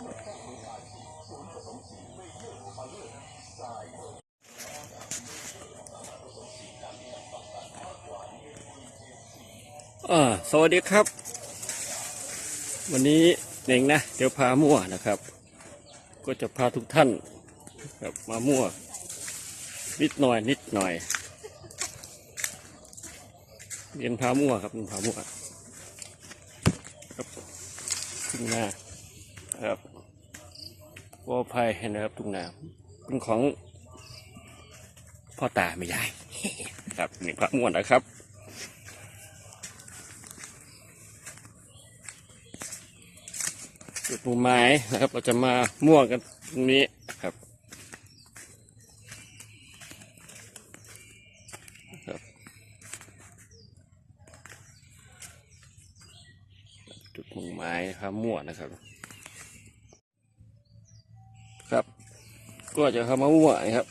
สวัสดีครับ วันนี้เน่งนะ เดี๋ยวพามั่วนะครับ ก็จะพาทุกท่านแบบมามั่ว นิดหน่อยนิดหน่อยเรียนพามั่วครับเรีพามั่วครับขึ้นมาครับ วอภัยนะครับทุ่งนาเป็นของพ่อตาไม่ยายครับนี่พระม่วนนะครับจุดปุ่มไม้นะครับ เราจะมาม่วงกันตรงนี้ครับครับจุดมุ่งไม้ครับม่วงนะครับ ครับ ก็จะเข้ามาม่วงนะครับ